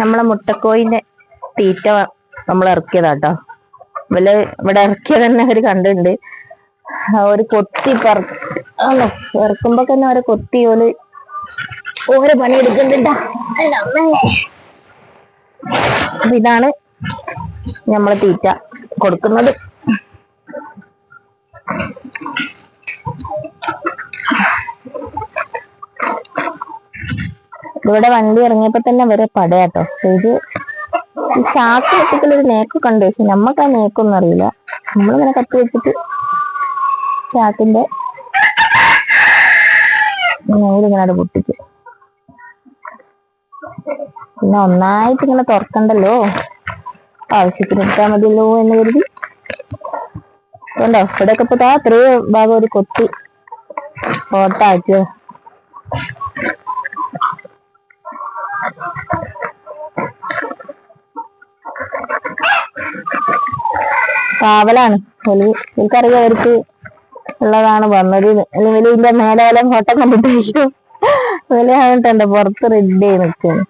നമ്മളെ മുട്ടക്കോയിന്റെ തീറ്റ നമ്മൾ ഇറക്കിയതാട്ടോ. വല്ല ഇവിടെ ഇറക്കിയത് തന്നെ അവർ കണ്ടിട്ടുണ്ട്. ഒരു കൊത്തി പറ ഇറക്കുമ്പോ തന്നെ അവരെ കൊത്തി ഓൽ ഓരോ പണി എടുക്കുന്നുണ്ടാ? ഇതാണ് നമ്മൾ തീറ്റ കൊടുക്കുന്നത്. ഇവിടെ വണ്ടി ഇറങ്ങിയപ്പോ തന്നെ വരെ പടയാട്ടോ. ഇത് ഈ ചാക്ക് വെട്ടിക്കൽ ഒരു നേക്ക് കണ്ടു പക്ഷെ നമ്മക്ക് ആ നേക്കൊന്നും അറിയില്ല. നമ്മളിങ്ങനെ കത്തി വെച്ചിട്ട് ചാക്കിന്റെ നൂലിങ്ങനെ പൊട്ടിച്ച് പിന്നെ ഒന്നായിട്ട് ഇങ്ങനെ തുറക്കണ്ടല്ലോ? ആവശ്യത്തിന് എടുത്താൽ മതിയല്ലോ എന്ന് കരുതി. ഉണ്ടോ ഇവിടെയൊക്കെ ഇപ്പൊ അത്രയും ഭാഗം ഒരു കൊത്തി. ഓട്ടാക്കിയോ കാവലാണ്. എനിക്കറിയാം അവർക്ക് ഉള്ളതാണ് വന്നത്. അല്ലെങ്കിൽ ഇതിന്റെ മേലായാലും ഫോട്ടോ കണ്ടിട്ടായിരിക്കും. ആയിട്ടുണ്ട് പുറത്ത് റെഡി ആയി നിൽക്കുന്നു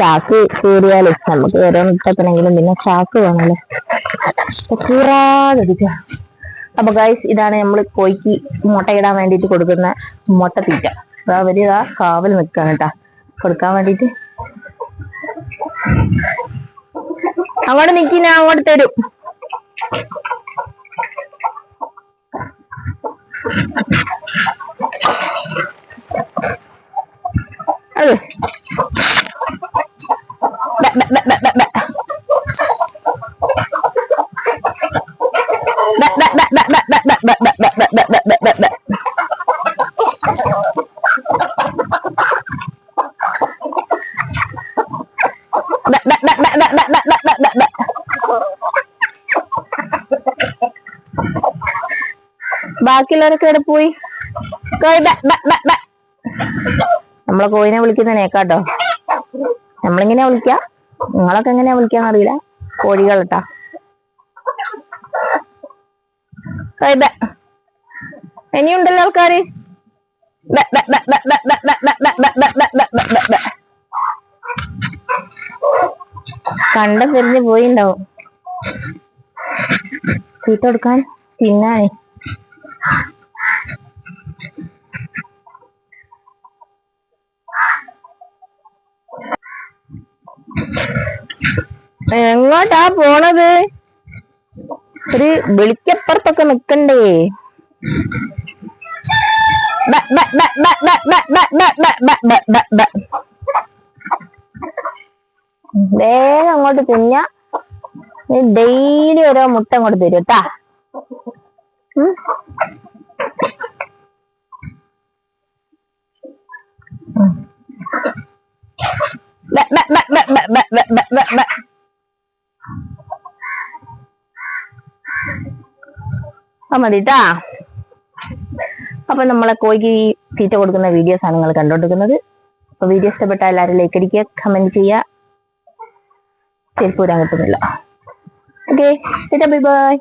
ചാക്ക് കീറിയാലും നമുക്ക് ഓരോ ഇട്ടക്കണെങ്കിലും പിന്നെ ചാക്ക് വേണമല്ലോ. കീറാതിരിക്കുക അപ്പൊ ഗൈസ് ഇതാണ് നമ്മൾ കോഴിക്ക് മുട്ടയിടാൻ വേണ്ടിയിട്ട് കൊടുക്കുന്ന മുട്ട തീറ്റ. അപ്പൊ അവർ ഇതാ കാവൽ നിൽക്കാൻ കേട്ടാ കൊടുക്കാൻ വേണ്ടിയിട്ട്. അങ്ങോട്ട് നിക്കി ഞാൻ അങ്ങോട്ട് തരും. ബാക്കിയുള്ളവരൊക്കെ എവിടെ പോയി നമ്മളെ കോഴിനെ വിളിക്കുന്നതിനേക്കാട്ടോ നമ്മളിങ്ങനെ വിളിക്ക നിങ്ങളൊക്കെ എങ്ങനെയാ വിളിക്കാന്ന് അറിയില്ല കോഴികൾ കേട്ടാ ഇനിയുണ്ടല്ലോ ആൾക്കാര് കണ്ട തെരിഞ്ഞ് പോയിണ്ടാവും തീറ്റ കൊടുക്കാൻ എങ്ങോട്ടാ പോണത് ഒരു വിളിക്കപ്പുറത്തൊക്കെ നിക്കണ്ടേ വേഗം അങ്ങോട്ട് കുഞ്ഞ ഡെയിലി ഓരോ മുട്ട അങ്ങോട്ട് തരൂട്ടാ മതിട്ടാ അപ്പൊ നമ്മളെ കോഴിക്ക് ഈ തീറ്റ കൊടുക്കുന്ന വീഡിയോസ് ആണ് നിങ്ങൾ കണ്ടോണ്ടിരിക്കുന്നത്. അപ്പൊ വീഡിയോ ഇഷ്ടപ്പെട്ട എല്ലാവരും ലൈക്ക് അടിക്കുക കമന്റ് ചെയ്യുക. വരാൻ കിട്ടുന്നില്ല. Okay bye bye